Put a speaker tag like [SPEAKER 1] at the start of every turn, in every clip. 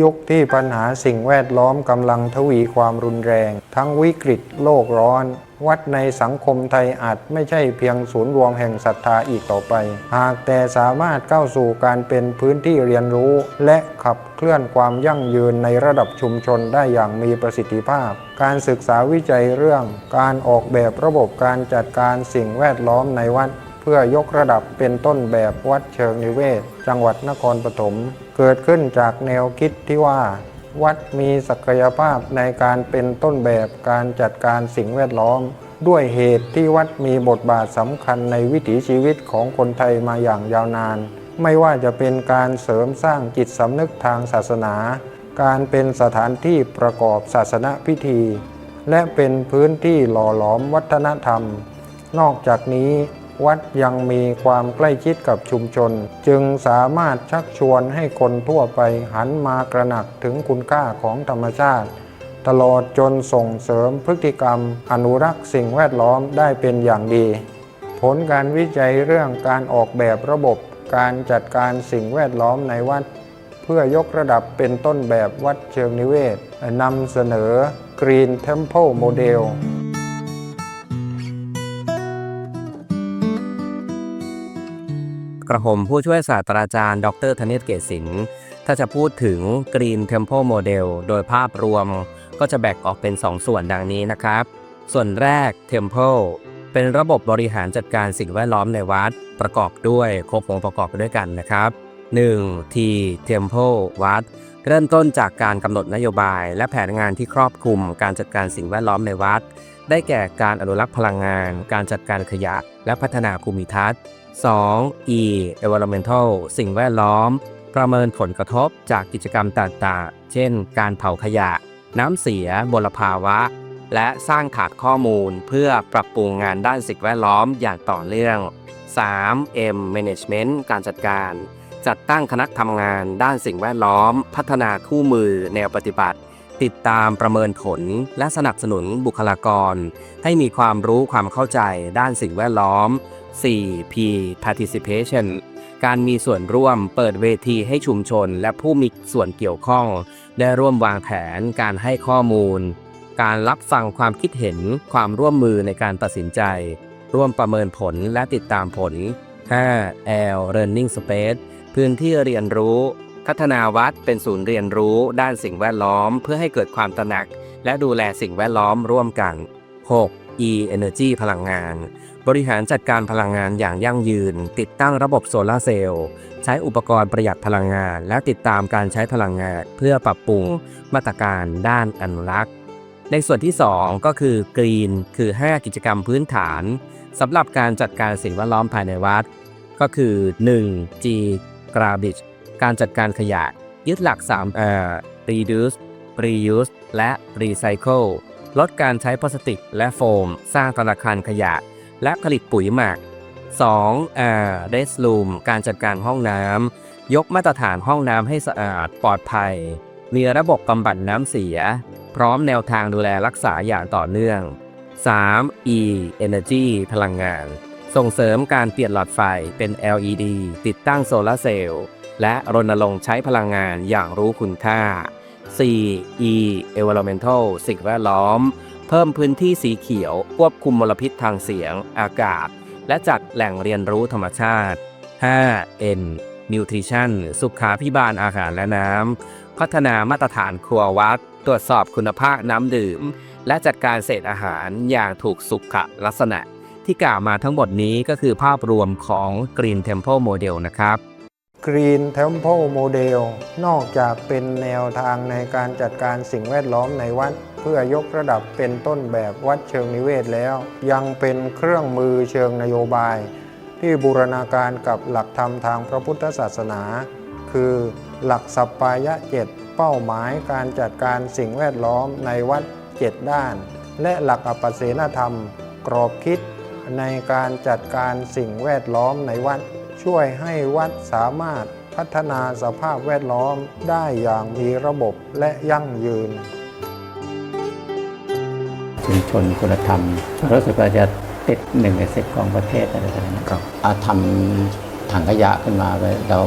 [SPEAKER 1] ยุคที่ปัญหาสิ่งแวดล้อมกำลังทวีความรุนแรง ทั้งวิกฤตโลกร้อน วัดในสังคมไทยอาจไม่ใช่เพียงศูนย์รวมแห่งศรัทธาอีกต่อไป หากแต่สามารถก้าสู่การเป็นพื้นที่เรียนรู้ และขับเคลื่อนความยั่งยืนในระดับชุมชนได้อย่างมีประสิทธิภาพ การศึกษาวิจัยเรื่อง การออกแบบระบบการจัดการสิ่งแวดล้อมในวัด พื่อยกระดับเป็นต้นแบบวัดเชิงนิเวศ จังหวัดนครปฐมเกิดขึ้นจากแนวคิดที่ว่า วัดมีศักยภาพในการเป็นต้นแบบการจัดการสิ่งแวดล้อม ด้วยเหตุที่วัดมีบทบาทสำคัญในวิถีชีวิตของคนไทยมาอย่างยาวนาน ไม่ว่าจะเป็นการเสริมสร้างจิตสำนึกทางศาสนา การเป็นสถานที่ประกอบศาสนพิธี และเป็นพื้นที่หล่อหลอมวัฒนธรรม นอกจากนี้ วัดยังมีความใกล้ชิดกับชุมชน จึงสามารถชักชวนให้คนทั่วไปหันมากระหนักถึงคุณค่าของธรรมชาติ ตลอดจนส่งเสริมพฤติกรรม อนุรักษ์สิ่งแวดล้อมได้เป็นอย่างดี ผลการวิจัยเรื่องการออกแบบระบบการจัดการสิ่งแวดล้อมในวัด เพื่อยกระดับเป็นต้นแบบวัดเชิงนิเวศนำเสนอ Green Temple Model
[SPEAKER 2] กระผมผู้ช่วยศาสตราจารย์ ดรธเนศเกษสินถ้าจะพูดถึง Green Temple Model โดยภาพรวม ก็จะแบ่งออกเป็น2ส่วนดังนี้นะครับ ส่วนแรก Temple เป็นระบบบริหารจัดการสิ่งแวดล้อมในวัด ประกอบด้วยครบองค์ประกอบด้วยกันนะครับ 1. T Temple วัด เริ่มต้นจากการกำหนดนโยบาย และแผนงานที่ครอบคลุมการจัดการสิ่งแวดล้อมในวัด ได้แก่การอนุรักษ์พลังงาน การจัดการขยะ และพัฒนาภูมิทัศน์ 2. E environmental สิ่งแวดล้อม ประเมินผลกระทบจากกิจกรรมต่างๆ เช่น การเผาขยะ น้ำเสียมลภาวะ และสร้างฐานข้อมูลเพื่อปรับปรุงงานด้านสิ่งแวดล้อมอย่างต่อเนื่อง 3. M management การจัดการ จัดตั้งคณะทำงานด้านสิ่งแวดล้อม พัฒนาคู่มือแนวปฏิบัติ ติดตามประเมินผลและสนับสนุนบุคลากร ให้มีความรู้ความเข้าใจด้านสิ่งแวดล้อม 4. P participation การมีส่วนร่วมเปิดเวทีให้ชุมชนและผู้มีส่วนเกี่ยวข้อง ได้ร่วมวางแผนการให้ข้อมูล การรับฟังความคิดเห็นความร่วมมือในการตัดสินใจ ร่วมประเมินผลและติดตามผล 5. L learning space พื้นที่เรียนรู้ พัฒนาวัดเป็นศูนย์เรียนรู้ด้านสิ่งแวดล้อมเพื่อให้เกิดความตระหนัก และดูแลสิ่งแวดล้อมร่วมกัน 6. E energy พลังงาน บริหารจัดการพลังงานอย่างยั่งยืน ติดตั้งระบบโซลาร์เซลล์ ใช้อุปกรณ์ประหยัดพลังงาน และติดตามการใช้พลังงาน เพื่อปรับปรุงมาตรการด้านอนุรักษ์ ในส่วนที่ 2 ก็คือกรีน คือ 5 กิจกรรมพื้นฐานสำหรับการจัดการสิ่งแวดล้อมภายในวัด ก็คือ 1. G garbage การจัดการขยะ ยึดหลัก3เอ่อ reduce reuse และ recycle ลดการใช้พลาสติกและโฟม สร้างธนาคารขยะ และผลิตปุ๋ยหมัก 2. อ่า restroom การจัดการห้องน้ำ ยกมาตรฐานห้องน้ำให้สะอาดปลอดภัย มีระบบบำบัดน้ำเสีย พร้อมแนวทางดูแลรักษาอย่างต่อเนื่อง 3. E energy พลังงาน ส่งเสริมการเปลี่ยนหลอดไฟเป็น LED ติดตั้งโซลาร์เซลล์ และรณรงค์ใช้พลังงานอย่างรู้คุณค่า 4. E environmental สิ่งแวดล้อม เพิ่มพื้นที่สีเขียว ควบคุมมลพิษทางเสียง อากาศ และจัดแหล่งเรียนรู้ธรรมชาติ 5. N nutrition สุขาพิบาลอาหารและน้ำ พัฒนามาตรฐานครัววัด ตรวจสอบคุณภาพน้ำดื่ม และจัดการเศษอาหารอย่างถูกสุขลักษณะ ที่กล่าวมาทั้งหมดนี้ก็คือภาพรวมของ Green Temple Model นะครับ
[SPEAKER 1] Green Temple Model นอกจากเป็นแนวทางในการจัดการสิ่งแวดล้อมในวัด เพื่อยกระดับเป็นต้นแบบวัดเชิงนิเวศแล้ว ยังเป็นเครื่องมือเชิงนโยบาย ที่บูรณาการกับหลักธรรมทางพระพุทธศาสนา คือหลักสัปปายะเจ็ดเป้าหมายการจัดการสิ่งแวดล้อมในวัดเจ็ดด้าน และหลักอปเสนธรรม กรอบคิดในการจัดการสิ่งแวดล้อมในวัด ช่วยให้วัดสามารถพัฒนาสภาพแวดล้อมได้อย่างมีระบบและยั่งยืน
[SPEAKER 3] ชุมชนคุณธรรมรู้สึกว่าจะติดหนึ่งในสิบของประเทศอะไรแบบนี้
[SPEAKER 1] ครับ
[SPEAKER 3] เอาทำถังขยะขึ้นมาไว้เรา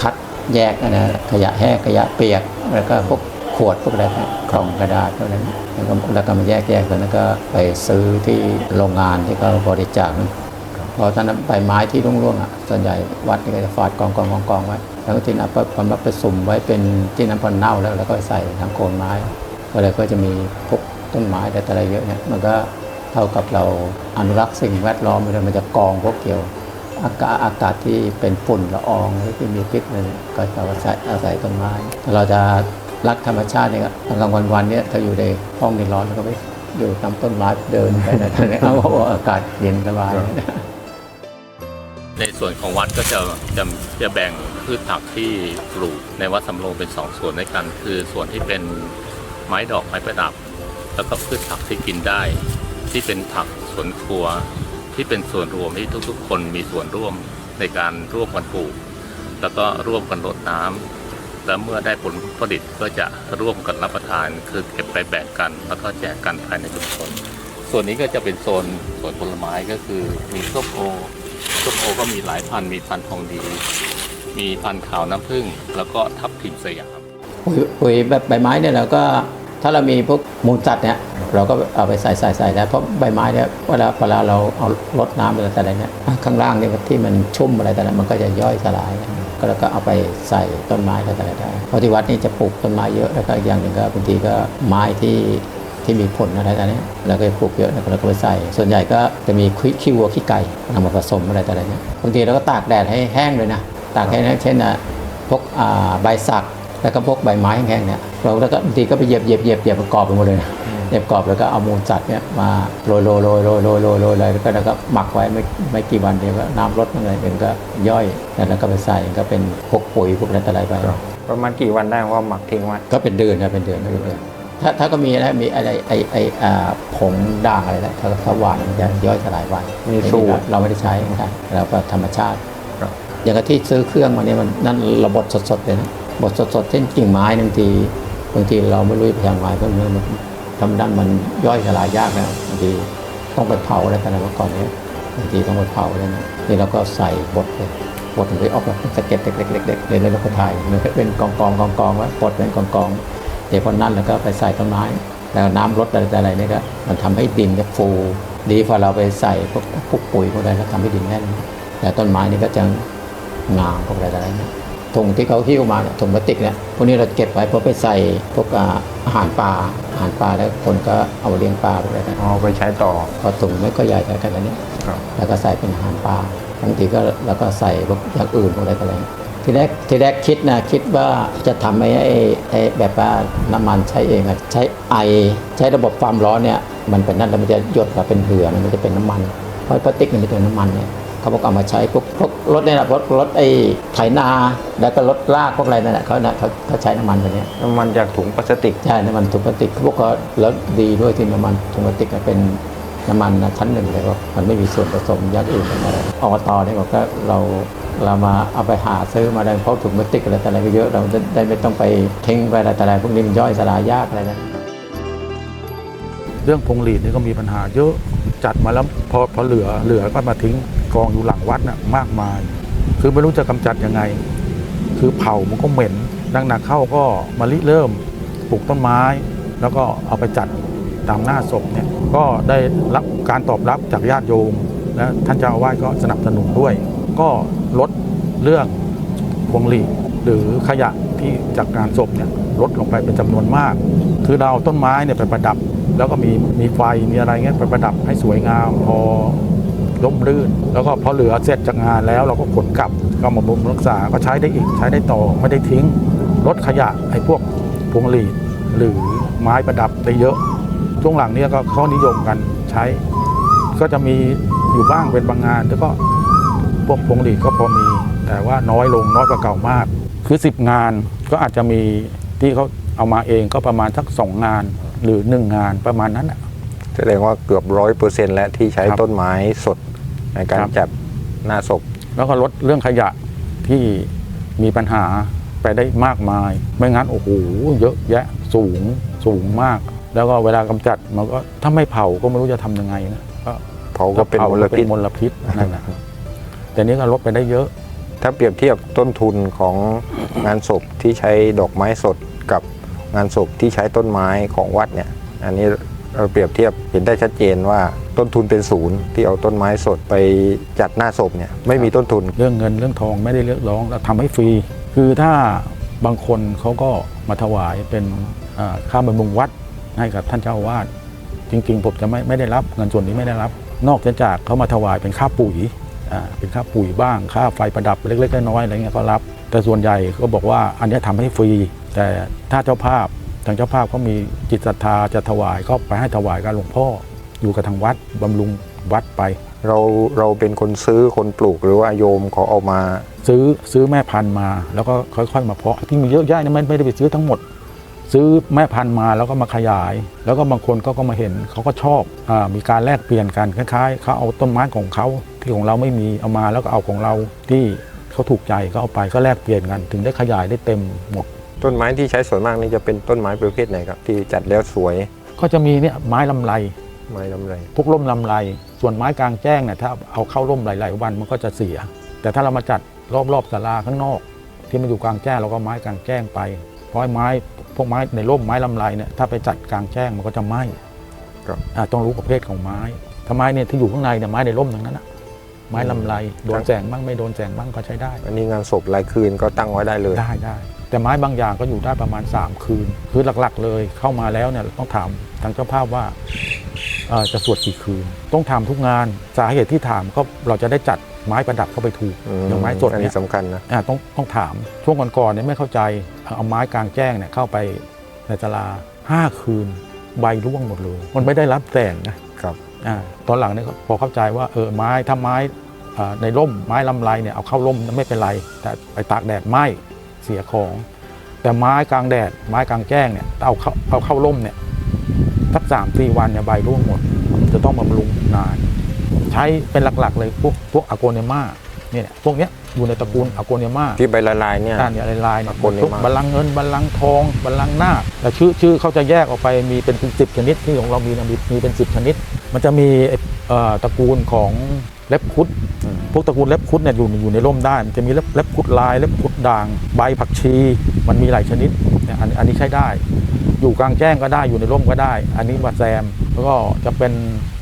[SPEAKER 3] คัดแยกนะขยะแห้งขยะเปียก แล้วก็พวกขวดพวกอะไรนะกล่องกระดาษพวกนั้นแล้วก็แล้วก็มาแยกแยกกันแล้วก็ไปซื้อที่โรงงานที่เขาบริจาคนั้นเพราะตอนนั้นใบไม้ที่ร่วงๆอะส่วนใหญ่วัดนี่ก็จะฟาดกองกองกองกองไว้ แล้วก็ที่นับความรับไปสุ่มไว้เป็นที่น้ำพันเน่าแล้วแล้วก็ใส่ทั้งโคนไม้ ก็เลยก็จะมีพวกต้นไม้แต่อะไรเยอะเนี่ยมันก็เท่ากับเราอนุรักษ์สิ่งแวดล้อมไปเลยมันจะกองพวกเกี่ยวอากาศอากาศที่เป็นฝุ่นละอองหรือที่มีพิษอะไรเนี่ยก็จะอาศัยอาศัยต้นไม้ เราจะรักธรรมชาติเนี่ยกลางวันวันเนี่ยถ้าอยู่ในห้องนี่ร้อนก็ไปอยู่ตามต้นไม้เดินไปนะเนี่ยเอาอากาศเย็นสบาย
[SPEAKER 4] ส่วนของวัดก็จะจะจะแบ่งพืชผักที่ปลูกในวัดสำโรงเป็นสองส่วนด้วยกัน คือส่วนที่เป็นไม้ดอกไม้ประดับ แล้วก็พืชผักที่กินได้ ที่เป็นผักสวนครัว ที่เป็นส่วนรวมที่ทุกๆ คนมีส่วนร่วมในการร่วมกันปลูก แล้วก็ร่วมกันรดน้ำแล้วเมื่อได้ผลผลิตก็จะร่วมกันรับประทาน คือเก็บไปแบ่งกัน แล้วก็แจกกันภายในชุมชน ส่วนนี้ก็จะเป็นโซนสวนผลไม้ก็คือมีส้มโอ ส้มโอก็มีหลายพันธุ์มีพันธุ์ทองดี มีพันธุ์ขาวน้ำผึ้งแล้วก็ทับทิมสยาม
[SPEAKER 3] ปุ๋ยปุ๋ยแบบใบไม้เนี่ยเราก็ถ้าเรามีพวกมูลสัตว์เนี่ยเราก็เอาไปใส่ใส่ใส่ได้เพราะใบไม้เนี่ยเวลาเวลาเราเอารดน้ำอะไรแต่อะไรเนี่ยข้างล่างเนี่ยที่มันชุ่มอะไรแต่ละมันก็จะย่อยสลายก็แล้วก็เอาไปใส่ต้นไม้อะไรแต่อะไรได้เพราะที่วัดนี่จะปลูกต้นไม้เยอะแล้วก็อย่างหนึ่งก็บางทีก็ไม้ที่ ที่มีผลอะไรแต่เนี้ยเราก็ปลูกเยอะแล้วก็เราก็ไปใส่ ส่วนใหญ่ก็จะมีขี้วัวขี้ไก่นำมาผสมอะไรแต่อะไรเนี่ยบางทีเราก็ตากแดดให้แห้งเลยนะตากให้แห้งเช่นอะพวกอ่าใบสักแล้วก็พวกใบไม้แห้งๆเนี่ยเราแล้วก็บางทีก็ไปเหยียบเหยียบเหยียบเหยียบกรอบไปหมดเลยนะเหยียบกรอบแล้วก็เอามูลสัตว์เนี่ยมาโรยโรยโรยโรยโรยโรยโรยเลยแล้วก็แล้วก็หมักไว้ไม่ไม่กี่วันเดียวก็น้ำลดอะไรเป็นก็ย่อยแล้วก็ไปใส่ก็เป็นพวกปุ๋ยพวกอะไรต่ออะไรไป
[SPEAKER 1] ประมาณกี่วันได้ว่าหมักทิ้งไว้
[SPEAKER 3] ก็เป็นเดือนนะเป็นเดือนเป็นเดือน ถ้าถ้าก็มีนะมีอะไรไอไออ่าผงด่างอะไรนะถ้าถ้าหวานมันจะย่อยสลายไว
[SPEAKER 1] มีสูตร
[SPEAKER 3] เราไม่ได้ใช้ไม่ได้เราก็ธรรมชาติ
[SPEAKER 1] ครับ
[SPEAKER 3] อย่างกับที่ซื้อเครื่องมาเนี่ยมันนั่นระบดสดๆเลยนะบดสดๆเช่นกิ่งไม้บางทีบางทีเราไม่รู้จะไปทำไงเพราะมันมันทำด้านมันย่อยสลายยากนะบางทีต้องไปเผาอะไรกันนะเมื่อก่อนเนี้บางทีต้องไปเผาเลยนะนี่เราก็ใส่บดเลยบดมันไปออกมาเป็นสะเก็ดเล็กๆๆๆเลยแล้วเราก็ถ่ายมันก็เป็นกองกองกองกองๆไว้บดเป็นกองกอง ๆเดี๋ยวพอนั่นแล้วก็ไปใส่ต้นไม้แล้วน้ำลดอะไรต่ออะไรเนี่ยก็มันทำให้ดินเนี่ยฟูดีพอเราไปใส่พวกพวกปุ๋ยพวกอะไรแล้วทำให้ดินแน่นแต่ต้นไม้นี่ก็จะงามพวกอะไรต่ออะไรเนี่ยถุงที่เขาหิ้วมาเนี่ยถุงพลาสติกเนี่ยพวกนี้เราเก็บไว้เพื่อไปใส่พวกอ่าอาหารปลาอาหารปลาแล้วคนก็เอาเลี้ยงปลาพวกอะไรนะ
[SPEAKER 1] เอาไปใช้ต่อ
[SPEAKER 3] พอถุงไม่ก็ใหญ่แต่กันแล้วเนี่ย
[SPEAKER 1] ครับ
[SPEAKER 3] แล้วก็ใส่เป็นอาหารปลาบางทีก็แล้วก็ใส่พวกอย่างอื่นพวกอะไรต่ออะไร ทีแรกทีแรกคิดนะคิดว่าจะทำไอ้ไอ้ไอ้แบบว่าน้ำมันใช้เองอะใช้ไอใช้ระบบความร้อนเนี่ยมันเป็นนั่นแล้วมันจะหยดมาเป็นเหือมันจะเป็นน้ำมันเพราะพลาสติกมันเป็นน้ำมันเนี่ยเขาบอกเอามาใช้พวกพวกรถเนี่ยนะรถรถไอ้ไถนาแล้วก็รถลากพวกอะไรนั่นแหละเขานะเขาเขาใช้น้ำมันตัวเนี้ย
[SPEAKER 1] น้ำมันจากถุงพลาสติก
[SPEAKER 3] ใช่น้ำมันถุงพลาสติกเขาบอกว่าแล้วดีด้วยที่น้ำมันถุงพลาสติกมันเป็นน้ำมันชั้นหนึ่งเลยว่ามันไม่มีส่วนผสมอย่างอื่นอะไรอบตเนี่ยบอกก็เรา เรามาเอาไปหาซื้อมาได้เพราะถุงพลาสติกอะไรแต่อะไรก็เยอะเราได้ไม่ต้องไปทิ้งไปอะไรแต่อะไรพวกนี้มันย่อยสลายยากอะไรนะ
[SPEAKER 5] เรื่องพงหลีดนี่ก็มีปัญหาเยอะจัดมาแล้วพอพอเหลือเหลือก็มาทิ้งกองอยู่หลังวัดน่ะมากมาย คือไม่รู้จะกำจัดยังไง คือเผามันก็เหม็นดังหนักเข้าก็มาริเริ่มปลูกต้นไม้ แล้วก็เอาไปจัดตามหน้าศพเนี่ยก็ได้รับการตอบรับจากญาติโยมและท่านเจ้าอาวาสก็สนับสนุนด้วย ก็ลดเรื่องพวงหลีดหรือขยะที่จากงานศพเนี่ยลดลงไปเป็นจำนวนมาก คือเราต้นไม้เนี่ยไปประดับ แล้วก็มีมีไฟมีอะไรเงี้ยไปประดับให้สวยงามพอร่มรื่น แล้วก็พอเหลือเสร็จจากงานแล้วเราก็ขนกลับก็มาบำรุงรักษาก็ใช้ได้อีกใช้ได้ต่อไม่ได้ทิ้งลดขยะไอ้พวกพวงหลีดหรือไม้ประดับได้เยอะช่วงหลังเนี้ก็เขานิยมกันใช้ ก็จะมีอยู่บ้างเป็นบางงานแล้วก็ พวกพวงหลีดก็พอมี แต่ว่าน้อยลงน้อยกว่าเก่ามาก คือ 10 งานก็อาจจะมีที่เขาเอามาเองก็ประมาณสักสองงานหรือหนึ่งงานประมาณนั้นน่ะ
[SPEAKER 1] แสดงว่าเกือบร้อยเปอร์เซ็นต์แล้วที่ใช้
[SPEAKER 5] ครับ
[SPEAKER 1] ต้นไม้สดในการ
[SPEAKER 5] ครับ
[SPEAKER 1] จัดหน้าศพ
[SPEAKER 5] แล้วก็ลดเรื่องขยะที่มีปัญหาไปได้มากมาย ไม่งั้นโอ้โหเยอะแยะสูงสูงมาก แล้วก็เวลากำจัดมันก็ถ้าไม่เผาก็ไม่รู้จะทำยังไงนะก็
[SPEAKER 1] เผาก็เป็นมลพิษ
[SPEAKER 5] เป็นมลพิษนั่นนะ แต่นี้ก็ลดไปได้เยอะ
[SPEAKER 1] ถ้าเปรียบเทียบต้นทุนของงานศพที่ใช้ดอกไม้สดกับงานศพที่ใช้ต้นไม้ของวัดเนี่ย อันนี้เราเปรียบเทียบเห็นได้ชัดเจนว่าต้นทุนเป็นศูนย์ที่เอาต้นไม้สดไปจัดหน้าศพเนี่ยไม่มีต้นทุน
[SPEAKER 5] เรื่องเงินเรื่องทองไม่ได้เรียกร้องเราทำให้ฟรี คือถ้าบางคนเขาก็มาถวายเป็นอ่าค่าบำรุงวัดให้กับท่านเจ้าอาวาสจริงๆผมจะไม่ไม่ได้รับเงินส่วนนี้ไม่ได้รับ นอกจากเขามาถวายเป็นค่าปุ๋ยอ่า เป็นค่าปุ๋ยบ้าง ค่าไฟประดับเล็กๆน้อยๆอะไรเงี้ยก็รับ แต่ส่วนใหญ่ก็บอกว่าอันเนี้ยทำให้ฟรี แต่ถ้าเจ้าภาพทางเจ้าภาพเขามีจิตศรัทธาจะถวายก็ไปให้ถวายกับหลวงพ่อ อยู่กับทางวัดบำรุงวัดไป
[SPEAKER 1] เราเราเป็นคนซื้อคนปลูกหรือว่าโยมเขาเอามา
[SPEAKER 5] ซื้อซื้อแม่พันธุ์มา แล้วก็ค่อย ๆ มาเพาะที่มีเยอะแยะเนี่ยไม่ไม่ได้ไปซื้อทั้งหมด ซื้อแม่พันธุ์มาแล้วก็มาขยาย แล้วก็บางคนก็ก็มาเห็นเขาก็ชอบอามีการแลกเปลี่ยนกันคล้ายๆเขาเอาต้นไม้ของเขาที่ของเราไม่มีเอามาแล้วก็เอาของเราที่เขาถูกใจก็เอาไปก็แลกเปลี่ยนกัน ถึงได้ขยายได้เต็มหมด
[SPEAKER 1] ต้นไม้ที่ใช้ส่วนมากนี่จะเป็นต้นไม้ประเภทไหนครับที่จัดแล้วสวย
[SPEAKER 5] ก็จะมีเนี่ยไม้ลำไร
[SPEAKER 1] ไม้ลำไร
[SPEAKER 5] พวกร่มลำไร ส่วนไม้กลางแจ้งเนี่ยถ้าเอาเข้าร่มหลาย ๆ วันมันก็จะเสีย แต่ถ้าเรามาจัดรอบๆศาลาข้างนอก ที่มันอยู่กลางแจ้งเราก็ไม้กลางแจ้งไปเพราะไอ้ไม้ พวกไม้ในร่มไม้ลำไรเนี่ยถ้าไปจัดกลางแจ้งมันก็จะไหม้
[SPEAKER 1] ครับ
[SPEAKER 5] อ่าต้องรู้ประเภทของไม้ถ้าไม้เนี่ยที่อยู่ข้างในเนี่ยไม้ในร่มทั้งนั้นนะไม้ลำไรโดนแสงบ้างไม่โดนแสงบ้างก็ใช้ได้
[SPEAKER 1] อันนี้งานศพรายคืนก็ตั้งไว้ได้เลย
[SPEAKER 5] ได้ได้แต่ไม้บางอย่างก็อยู่ได้ประมาณ 3 คืน คือหลักๆ เลยเข้ามาแล้วเนี่ยต้องถามทางเจ้าภาพว่าเอ่อจะสวดกี่คืน ต้องถามทุกงานสาเหตุที่ถามก็เราจะได้จัด ไม้ประดับเข้าไปถูก
[SPEAKER 1] อืม
[SPEAKER 5] อย่างไม้สด
[SPEAKER 1] อัน
[SPEAKER 5] เนี่
[SPEAKER 1] นี้
[SPEAKER 5] ย
[SPEAKER 1] สำคัญนะ
[SPEAKER 5] อะต้องต้องถามช่วงก่อนๆเนี่ยไม่เข้าใจเอาไม้กลางแจ้งเนี่ยเข้าไปในศาลาห้าคืนใบร่วงหมดเลย มันไม่ได้รับแสงนะครับอ่าตอนหลังเนี่ยพอเข้าใจว่าเออไม้ถ้าไม้อ่าในร่มไม้ลำไรเนี่ยเอาเข้าร่มไม่เป็นไร แต่ไปตากแดดไหม้เสียของ แต่ไม้กลางแดด ไม้กลางแจ้งเนี่ยเอาเข้าเอาเข้าร่มเนี่ยสักสามสี่วันเนี่ยใบร่วงหมด จะต้องบำรุงนาน ใช้เป็นหลักๆ เลยพวกพวกอะโกเนมาเนี่ยพวกเนี้ยอยู่ในตระกูลอะโกเนมา
[SPEAKER 1] ที่ใบละลายเนี่ย
[SPEAKER 5] ด้านเนี่ยลายๆเนี่ย
[SPEAKER 1] Aconema
[SPEAKER 5] พวกบัลลังก์เงินบัลลังก์ทองบัลลังก์หน้าคแต่ชื่อชื่อเขาจะแยกออกไปมีเป็นสิบชนิดที่ของเรามีนะมีมีเป็นสิบชนิด มันจะมีไอ้เอ่อตระกูลของเล็บคุดพวกตระกูลเล็บคุดเนี่ยอยู่อยู่ในร่มได้ มันจะมีเล็บเล็บคุดลายเล็บคุดด่างใบผักชี มันมีหลายชนิดเนี่ยอันอันนี้ใช้ได้ อยู่กลางแจ้งก็ได้อยู่ในร่มก็ได้ อันนี้มาแซมแล้วก็จะเป็น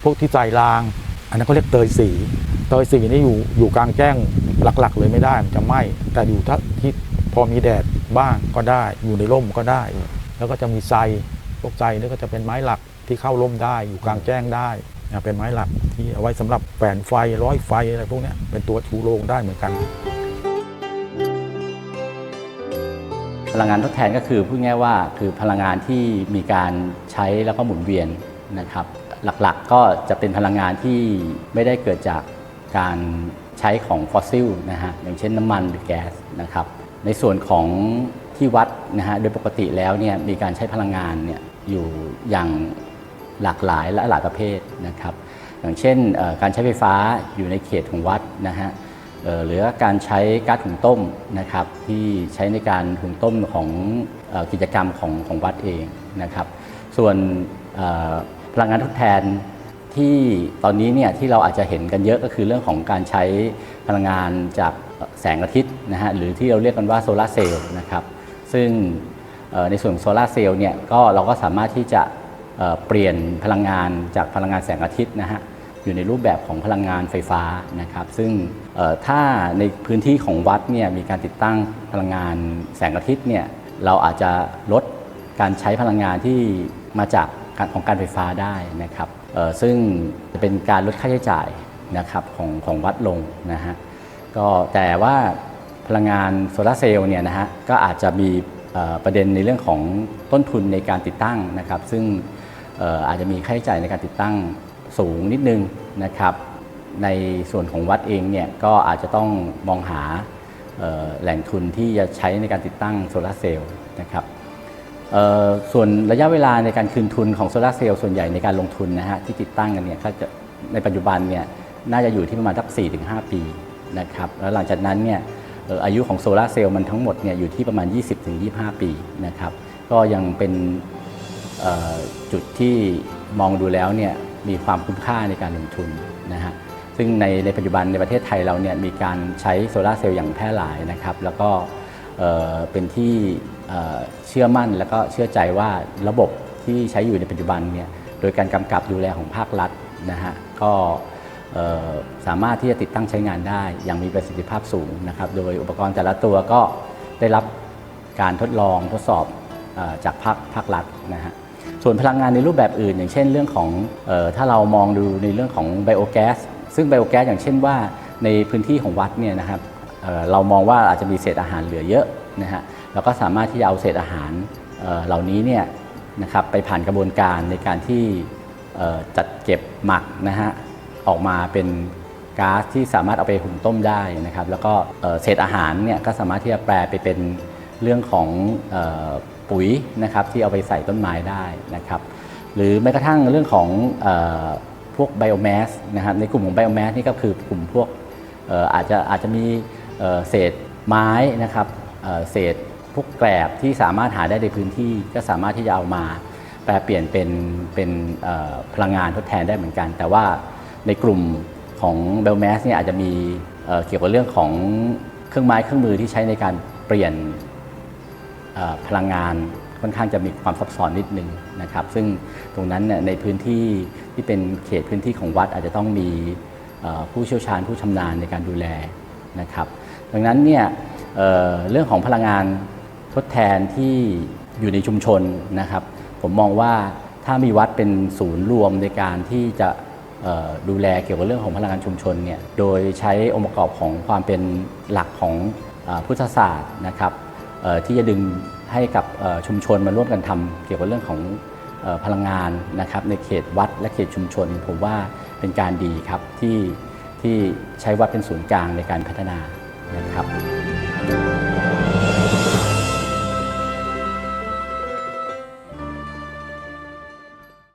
[SPEAKER 5] พวกที่ใส่ราง อันนั้นเขาเรียกเตยสีเตยสีนี่อยู่อยู่กลางแจ้งหลักๆ เลยไม่ได้มันจะไหม้แต่อยู่ถ้าที่พอมีแดดบ้างก็ได้ อยู่ในร่มก็ได้ แล้วก็จะมีไซพวกไซนี่ก็จะเป็นไม้หลักที่เข้าร่มได้ อยู่กลางแจ้งได้เป็นไม้หลักที่เอาไว้สำหรับแฝนไฟร้อยไฟอะไรพวกนี้เป็นตัวชูโรงได้เหมือนกัน
[SPEAKER 6] พลังงานทดแทนก็คือพูดง่ายๆว่าคือพลังงานที่มีการใช้แล้วก็หมุนเวียนนะครับ หลักๆก็จะเป็นพลังงานที่ไม่ได้เกิดจากการใช้ของฟอสซิลนะฮะอย่างเช่นน้ำมันหรือแก๊สนะครับในส่วนของที่วัดนะฮะโดยปกติแล้วเนี่ยมีการใช้พลังงานเนี่ยอยู่อย่างหลากหลายและหลายประเภทนะครับอย่างเช่นการใช้ไฟฟ้าอยู่ในเขตของวัดนะฮะหรือการใช้ก๊าซหุงต้มนะครับที่ใช้ในการหุงต้มของกิจกรรมของของวัดเองนะครับส่วน พลังงานทดแทนที่ตอนนี้เนี่ยที่เราอาจจะเห็นกันเยอะก็คือเรื่องของการใช้พลังงานจากแสงอาทิตย์นะฮะหรือที่เราเรียกกันว่าโซลาร์เซลล์นะครับซึ่งในส่วนโซลาร์เซลล์เนี่ยก็เราก็สามารถที่จะเปลี่ยนพลังงานจากพลังงานแสงอาทิตย์นะฮะอยู่ในรูปแบบของพลังงานไฟฟ้านะครับ ซึ่งถ้าในพื้นที่ของวัดเนี่ยมีการติดตั้งพลังงานแสงอาทิตย์เนี่ยเราอาจจะลดการใช้พลังงานที่มาจาก ของการไฟฟ้าได้นะครับซึ่งจะเป็นการลดค่าใช้จ่ายนะครับของของวัดลงนะฮะก็แต่ว่าพลังงานโซลาร์เซลล์เนี่ยนะฮะก็อาจจะมีประเด็นในเรื่องของต้นทุนในการติดตั้งนะครับ ซึ่งอาจจะมีค่าใช้จ่ายในการติดตั้งสูงนิดนึงนะครับในส่วนของวัดเองเนี่ยก็อาจจะต้องมองหาแหล่งทุนที่จะใช้ในการติดตั้งโซลาร์เซลล์นะครับ ส่วนระยะเวลาในการคืนทุนของโซลาร์เซลล์ส่วนใหญ่ในการลงทุนนะฮะที่ติดตั้งกันเนี่ยก็จะในปัจจุบันเนี่ยน่าจะอยู่ที่ประมาณสัก4-5 ปีนะครับแล้วหลังจากนั้นเนี่ยอายุของโซลาร์เซลล์มันทั้งหมดเนี่ยอยู่ที่ประมาณ 20-25 ปีนะครับก็ยังเป็นจุดที่มองดูแล้วเนี่ยมีความคุ้มค่าในการลงทุนนะฮะซึ่งในในปัจจุบันในประเทศไทยเราเนี่ยมีการใช้โซลาร์เซลล์อย่างแพร่หลายนะครับแล้วก็ เป็นที่เชื่อมั่นแล้วก็เชื่อใจว่าระบบที่ใช้อยู่ในปัจจุบันเนี่ยโดยการกำกับดูแลของภาครัฐนะฮะก็สามารถที่จะติดตั้งใช้งานได้ อย่างมีประสิทธิภาพสูงนะครับ โดยอุปกรณ์แต่ละตัวก็ได้รับการทดลองทดสอบจากภาคภาครัฐนะฮะส่วนพลังงานในรูปแบบอื่น อย่างเช่นเรื่องของออถ้าเรามองดูในเรื่องของไบโอแก๊สซึ่งไบโอแก๊สอย่างเช่นว่าในพื้นที่ของวัดเนี่ยนะครับ เเรามองว่าอาจจะมีเศษอาหารเหลือเยอะนะฮะเราก็สามารถที่จะเอาเศษอาหารเเหล่านี้เนี่ยนะครับไปผ่านกระบวนการในการที่จัดเก็บหมักนะฮะออกมาเป็นก๊าซที่สามารถเอาไปหุงต้มได้นะครับ แล้วก็เศษอาหารเนี่ยก็สามารถที่จะแปลไปเป็นเรื่องของออปุ๋ยนะครับที่เอาไปใส่ต้นไม้ได้นะครับ หรือแม้กระทั่งเรื่องของออพวกไบโอแมสนะครับในกลุ่มของไบโอแมสนี่ก็คือกลุ่มพวกอออาจจะอาจจะมี เศษไม้นะครับเศษพวกแกลบที่สามารถหาได้ในพื้นที่ก็สามารถที่จะเอามาแปลเปลี่ยนเป็นเป็นพลังงานทดแทนได้เหมือนกัน แต่ว่าในกลุ่มของไบโอแมสเนี่ยอาจจะมีเกี่ยวกับเรื่องของเครื่องไม้เครื่องมือที่ใช้ในการเปลี่ยนพลังงานค่อนข้างจะมีความซับซ้อนนิดนึงนะครับ ซึ่งตรงนั้นเนี่ยในพื้นที่ที่เป็นเขตพื้นที่ของวัดอาจจะต้องมีผู้เชี่ยวชาญผู้ชำนาญในการดูแลนะครับ ดังนั้นเนี่ยเเรื่องของพลังงานทดแทนที่อยู่ในชุมชนนะครับ ผมมองว่าถ้ามีวัดเป็นศูนย์รวมในการที่จะดูแลเกี่ยวกับเรื่องของพลังงานชุมชนเนี่ยโดยใช้องค์ประกอบของความเป็นหลักของอพุทธศาสตร์นะครับที่จะดึงให้กับชุมชนมาร่วมกันทำเกี่ยวกับเรื่องของอพลังงานนะครับในเขตวัดและเขตชุมชน ผมว่าเป็นการดีครับที่ที่ใช้วัดเป็นศูนย์กลางในการพัฒนา นะครับ